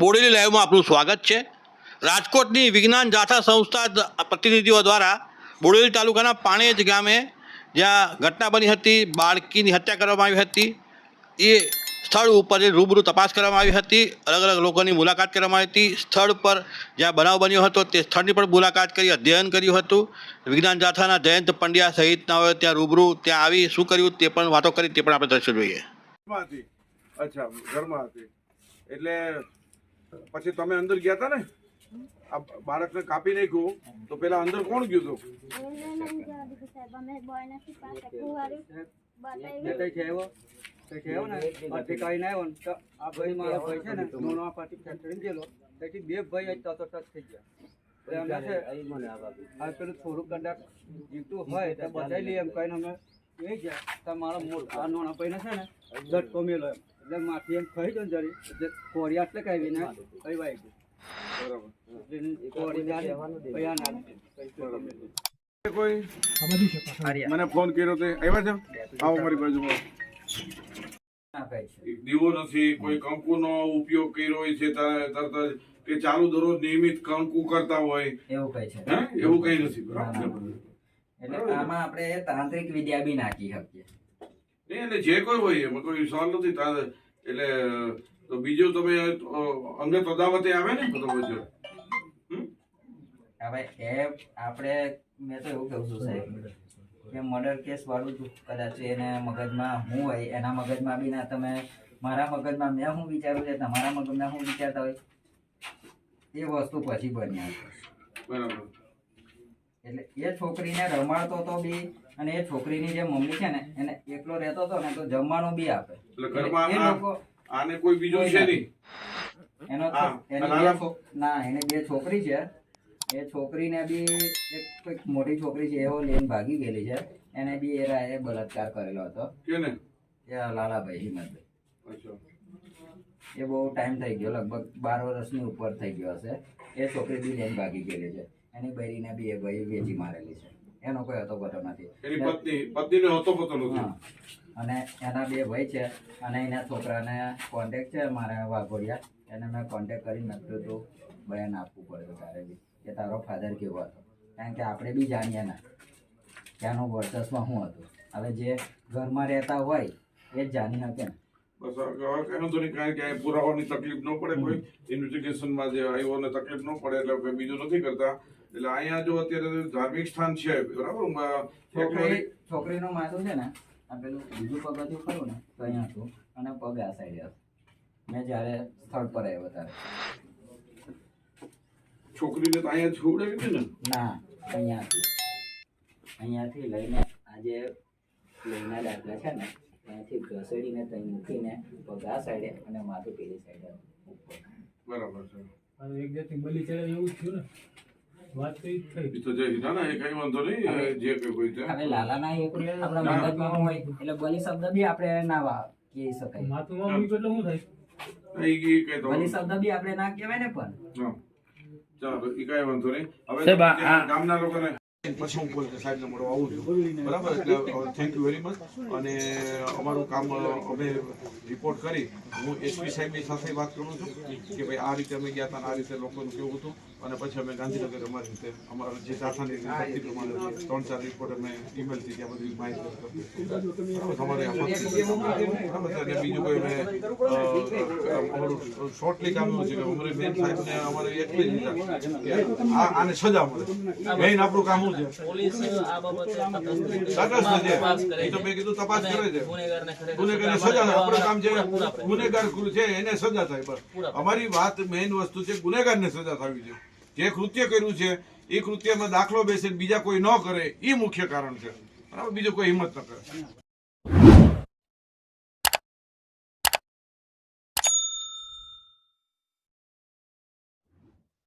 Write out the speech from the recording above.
બોડેલી લાઈવમાં આપનું સ્વાગત છે. રાજકોટની વિજ્ઞાન જાથા સંસ્થા પ્રતિનિધિઓ દ્વારા બોડેલી તાલુકાના પાણેજ ગામે જ્યાં ઘટના બની હતી, બાળકીની હત્યા કરવામાં આવી હતી. એ સ્થળ ઉપર રૂબરૂ તપાસ કરવામાં આવી હતી. અલગ અલગ લોકોની મુલાકાત કરવામાં આવી હતી. સ્થળ પર જ્યાં બનાવ બન્યો હતો તે સ્થળની પણ મુલાકાત કરી, અધ્યયન કર્યું હતું. વિજ્ઞાન જાથાના જયંત પંડ્યા સહિતનાઓએ ત્યાં રૂબરૂ ત્યાં આવી શું કર્યું તે પણ વાતો કરી, તે પણ આપણે દ્રશ્ય જોઈએ. અચ્છા, ઘરમાં હતી. એટલે પછી તમે અંદર ગયા હતા ને? આ બાળકને કાપી નાખ્યું. તો પેલા અંદર કોણ ગયું હતું બે ભાઈ ટચ થઈ ગયા પેલું થોડુંક કદાચ જીવતું હોય તો? બધાઈ લઈએ એમ કહીને અમે એ ગયા મારો મોટ નાના ભાઈને છે ને ઝટકો મેલો એમ. એટલે માથી એમ ખાઈ ગયો ને જરી. એટલે કોરી આટલે વિના કઈ ગયું? નાખી. કોઈ મને ફોન કર્યો તે. આવ્યા છે? આવો મારી બાજુમાં. છે. એક દીવો નથી. કોઈ કંકુનો ઉપયોગ કર્યો હોય છે ત- તરત જ. કે ચાલુ દરરોજ નિયમિત કંકુ કરતા હોય. એવું કઈ છે. એવું કઈ નથી. એટલે આમાં આપણે તાંત્રિક વિદ્યા બી નાખી શકીએ. નહીં એટલે જે કોઈ હોય એમાં કોઈ સવાલ નથી. એટલે તો બીજું તમે અમને તદાવતે આવે ને? તો પછી? હવે એ આપણે મેં તો એવું કહું છું સાહેબ કે મર્ડર કેસ વાળું જ કદાચ એને મગજમાં હું હોય એના મગજમાં બી ના તમે મારા મગજમાં મેં શું વિચારું છે તમારા મગજમાં શું વિચારતા હોય એ વસ્તુ પછી બની આવશે બરાબર. એટલે એ છોકરીને રમાડતો તો બી અને એ છોકરીની જે મમ્મી છે ને એને એકલો રહેતો હતો ને તો જમવાનું બી આપે. એટલે ઘરમાં એ લોકો આને કોઈ બીજો છે નહીં. એનો ના એને બે છોકરી છે. એ છોકરીને બી એક કોઈક મોટી છોકરી છે એવો લઈને ભાગી ગયેલી છે. એને બી એરા એ બળાત્કાર કરેલો હતો. કે ને એ લાલાભાઈ હિંમતભાઈ. અચ્છા. એ બહુ ટાઈમ થઈ ગયો લગભગ બાર વર્ષની ઉપર થઈ ગયો હશે. એ છોકરી બી લઈને ભાગી ગયેલી છે. એની બૈરીને બી એ ભાઈ વેચી મારેલી છે. એનો કોઈ હતો પતો નથી. એની પત્ની પત્નીને હતો પતો નથી અને એના બે ભાઈ છે. અને એના છોકરાને કોન્ટેક છે મારા વાઘોડિયા. એને મેં કોન્ટેક કરીને મેં કીધું તું બયાન આપવું પડે તારે બી. કે તારો ફાધર કેવો હતો? કારણ કે આપણે બી જાણીએ ના. ત્યાંનું વર્ચસ્વ શું હતું? હવે જે ઘરમાં રહેતા હોય એ જ જાણી શકે ને. બસ વાંધો નહીં કારણ કે પુરાવાની તકલીફ ન પડે કોઈ. ઇન્વેસ્ટિગેશનમાં જે આવ્યો ને તકલીફ ન પડે એટલે કોઈ બીજું નથી કરતા. એટલે અહીંયા જો અત્યારે ધાર્મિક સ્થાન છે બરાબર? છોકરી છોકરીનું માથું છે ને આ પેલું બીજું પગથિયું ખરું ને તો અહીંયા હતું અને પગ આ સાઈડ હતો. મેં જ્યારે સ્થળ પર આવ્યો ત્યારે. છોકરીને તો અહીંયા છોડાવી હતી ને? ના અહીંયાથી. અહીંયાથી લઈને આજે લઈને દાખલા છે ને ત્યાંથી ઘસેડીને ત્યાં મૂકીને પગા સાઈડે અને માથું પેલી સાઈડે બરાબર છે. હવે એક જાતની બલી ચડાવે એવું જ થયું ને. વાત તો થઈ. તો જે ના ના એ કઈ વાંધો નહીં જે કઈ હોય તે. હવે લાલાના એક આપણા મગજમાં હોય એટલે બલી શબ્દ બી આપણે ના વા કહી શકાય. માથું માં મૂક્યું એટલે શું થાય? બલી શબ્દ બી આપણે ના કહેવાય ને પણ. ચાલો એ કઈ વાંધો નહીં. હવે ગામના લોકોને પછી હું કોઈ સાહેબને મળવા આવું છું. બરાબર? એટલે થેન્ક યુ વેરી મચ અને અમારું કામ અમે રિપોર્ટ કરી. હું એસપી સાહેબની સાથે વાત કરું છું કે ભાઈ આ રીતે અમે ગયા હતા આ રીતે લોકોનું કેવું હતું. અને પછી અમે ગાંધીનગર અમારી રીતે અમારા જે પ્રમાણે ત્રણ ચાર રિપોર્ટ અમે ઈમેલથી ત્યાં બધી માહિતી બરાબર? બીજું કોઈ અમે અમારું શોર્ટલી કામ એવું છે કે અમારે મેન સાહેબને અમારે એટલી લીધા કે આ આને સજા મળે. મેઇન આપણું કામ શું છે? પોલીસ આ બાબતે તટસ્થ તટસ્થ છે. એ તો મેં કીધું તપાસ કરે છે. ગુનેગારને સજા આપણું કામ છે પૂરા- પૂરા પ્રયત્ન. ગુનેગાર ગુરુ છે એને સજા થાય બસ. અમારી વાત મેઇન વસ્તુ છે ગુનેગારને સજા થવી છે. જે કૃત્ય કર્યું છે એ કૃત્યમાં દાખલો બેસે બીજા કોઈ ન કરે એ મુખ્ય કારણ છે. બરાબર? બીજું કોઈ હિંમત ન કરે.